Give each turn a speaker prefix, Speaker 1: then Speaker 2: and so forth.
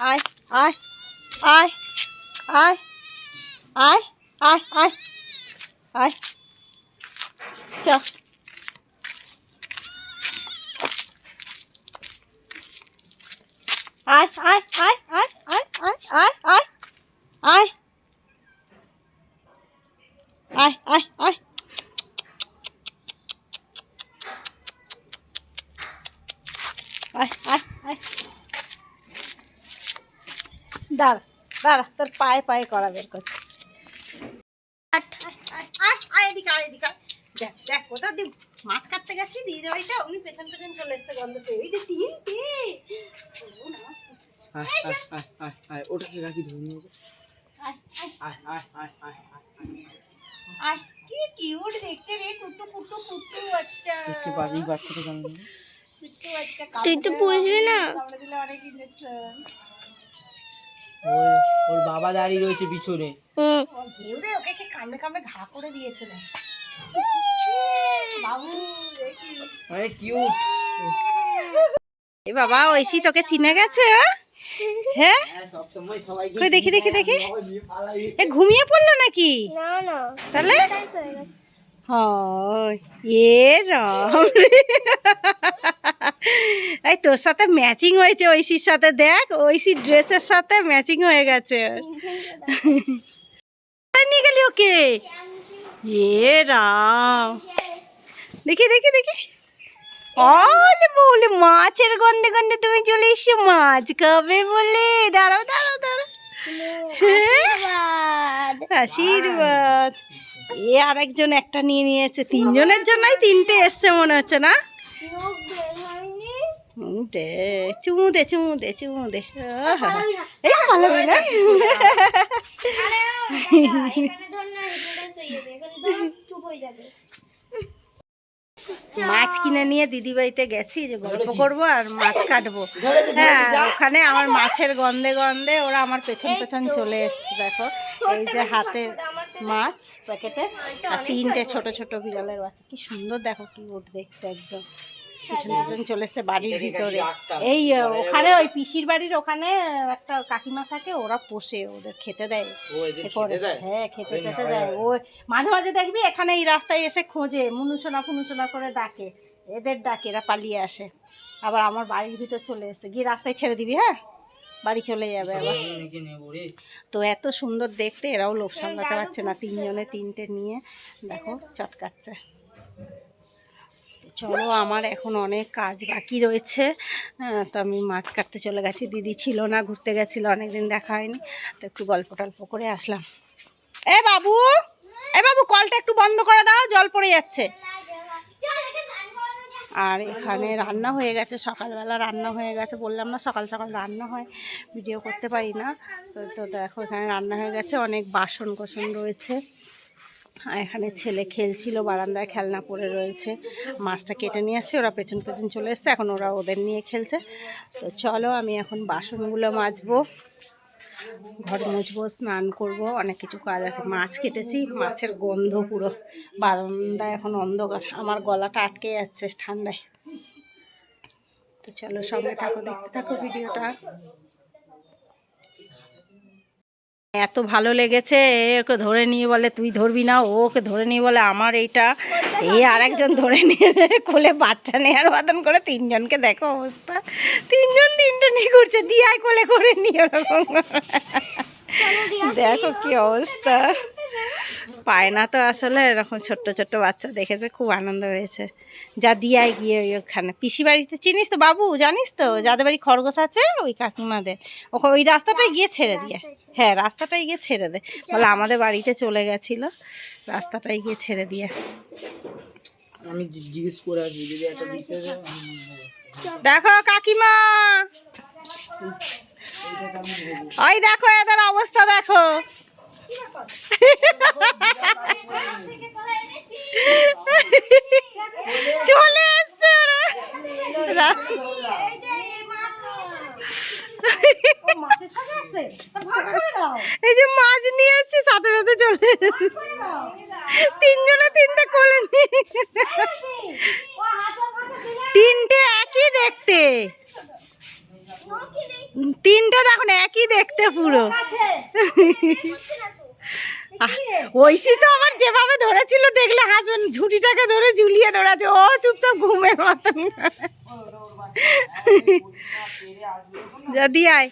Speaker 1: আয় আয় আয় আয় আয় আয় আয় আয় চ আয় আয় আয় আয় আয় আয় আয় আয় আয় আয় আয় দাঁড়া দাঁড়া তোর পায়ে পায়ে করা বের করছি। দেখ দেখ কোথাও মাছ কাটতে গেছি পেছন পেছন চলে গন্ধ ওই যে কি
Speaker 2: দেখতে
Speaker 1: রে
Speaker 3: তুই তো পুষবি না।
Speaker 2: ওর ওর বাবা দাঁড়িয়ে রয়েছে পিছনে।
Speaker 1: ওকে কে কামড়ে কামড়ে ঘা করে দিয়েছিল? বাবু
Speaker 2: আরে কিউট
Speaker 1: এ বাবা ঐশী তোকে চিনে গেছে? হ্যাঁ?
Speaker 2: হ্যাঁ? সব সময় সবাই
Speaker 1: কই দেখি দেখি দেখি। এ ঘুমিয়ে পড়ল নাকি?
Speaker 3: না না।
Speaker 1: তাহলে?
Speaker 3: হয়ে
Speaker 1: হয় এ রাম। এই তোর সাথে ম্যাচিং হয়েছে, ঐশীর সাথে দেখ ঐশীর ড্রেসের সাথে ম্যাচিং হয়ে গেছে। নিয়ে গেলি ওকে? এ রাম। দেখি দেখি দেখি। অলে বলে মাছের গন্ধে গন্ধে তুমি চলে এসছো মাছ খাবে বলে। দাঁড়াও দাঁড়াও দাঁড়াও।
Speaker 3: আশীর্বাদ
Speaker 1: এ আরেকজন একটা নিয়ে নিয়েছে তিনজনের জন্যই তিনটে এসছে মনে হচ্ছে না দে চুমু দে চুমু দে চুমু এই ভালো না
Speaker 3: চুপ হয়ে যাবে
Speaker 1: মাছ কিনে নিয়ে দিদি বাড়িতে গেছি যে গল্প করব আর মাছ কাটবো। হ্যাঁ ওখানে আমার মাছের গন্ধে গন্ধে ওরা আমার পেছন পেছন চলে এসছে দেখো। এই যে হাতে মাছ প্যাকেটে আর তিনটে ছোট। ছোট বিড়ালের বাচ্চা। কি সুন্দর দেখো কি ওট দেখতে একদম। পেছন পেছন চলে এসছে বাড়ির ভিতরে। এই ওখানে ওই পিসির বাড়ির ওখানে একটা কাকিমা থাকে ওরা পোষে ওদের খেতে দেয়।
Speaker 2: খেতে
Speaker 1: হ্যাঁ খেতে টেতে দেয়। ও মাঝে মাঝে দেখবি এখানে এই রাস্তায় এসে খোঁজে মুনুসোনা ফুনুসোনা করে ডাকে। এদের ডাকে এরা পালিয়ে আসে। আবার আমার বাড়ির ভিতর চলে এসে গিয়ে রাস্তায় ছেড়ে দিবি হ্যাঁ? বাড়ি চলে যাবে আবার। তো এত সুন্দর দেখতে এরাও লোভ সামলাতে পারছে না তিনজনে তিনটে নিয়ে। দেখো চটকাচ্ছে। চলো আমার এখন অনেক কাজ বাকি রয়েছে। হ্যাঁ, তো আমি মাছ কাটতে চলে গেছি। দিদি ছিল না ঘুরতে গেছিল অনেকদিন দেখা হয়নি। তো একটু গল্প টল্প করে আসলাম। এ বাবু! এ বাবু কলটা একটু বন্ধ করে দাও জল পড়ে যাচ্ছে। আর এখানে রান্না হয়ে গেছে সকালবেলা রান্না হয়ে গেছে। বললাম না সকাল সকাল রান্না হয় ভিডিও করতে পারি না। তো তো দেখো এখানে রান্না হয়ে গেছে অনেক বাসন কোসন রয়েছে। এখানে ছেলে খেলছিল, বারান্দায় খেলনা পড়ে রয়েছে। মাছটা কেটে নিয়ে আসছে, ওরা পেছন পেছন চলে এসছে, এখন ওরা ওদের নিয়ে খেলছে। তো চলো, আমি এখন বাসনগুলো মাজবো, ঘর মুছবো, স্নান করব, অনেক কিছু কাজ আছে। মাছ কেটেছি, মাছের গন্ধ পুরো। বারান্দায় এখন অন্ধকার, আমার গলাটা আটকে যাচ্ছে ঠান্ডায়। তো চলো সঙ্গে থাকো, দেখতে থাকো ভিডিওটা। এত ভালো লেগেছে এ ওকে ধরে নিয়ে বলে তুই ধরবি না? ওকে ধরে নিয়ে বলে আমার এইটা। এই আরেকজন ধরে নিয়ে কোলে বাচ্চা নেওয়ার বাদন করে তিনজনকে দেখো অবস্থা। তিনজন তিনটে নিয়ে করছে দিয়ে কোলে করে নিয়ে ওরকম দেখো কি অবস্থা। পায় না। তো আসলে এরকম ছোট্ট ছোট্ট বাচ্চা দেখেছে খুব আনন্দ হয়েছে। যা দিয়াই গিয়ে ওই ওখানে। পিসি বাড়িতে চিনিস তো বাবু? জানিস তো? যাদের বাড়ি খরগোশ আছে ওই কাকিমাদের। ওখানে ওই রাস্তাটাই গিয়ে ছেড়ে দিয়ে। হ্যাঁ রাস্তাটাই গিয়ে ছেড়ে দে। বলে আমাদের বাড়িতে চলে গেছিল। রাস্তাটাই গিয়ে ছেড়ে দিয়ে।
Speaker 2: আমি জিজ্ঞেস করে আসবি যদি একটা দিতে দেয়, আমি নেব।
Speaker 1: দেখো কাকিমা! ওই দেখো এদের অবস্থা দেখো। চলে এসছে। এই যে মাছ নিয়ে এসছে সাথে সাথে চলে। তিনজনে তিনটে কোলে তিনটে একই দেখতে। তিনটে দেখুন একই দেখতে পুরো। আহ, ঐশী তো আমার যেভাবে ধরেছিল দেখলে হাসবেন ঝুঁটিটাকে ধরে ঝুলিয়ে ধরেছে। ও চুপচাপ ঘুমের মতন যদি আয়।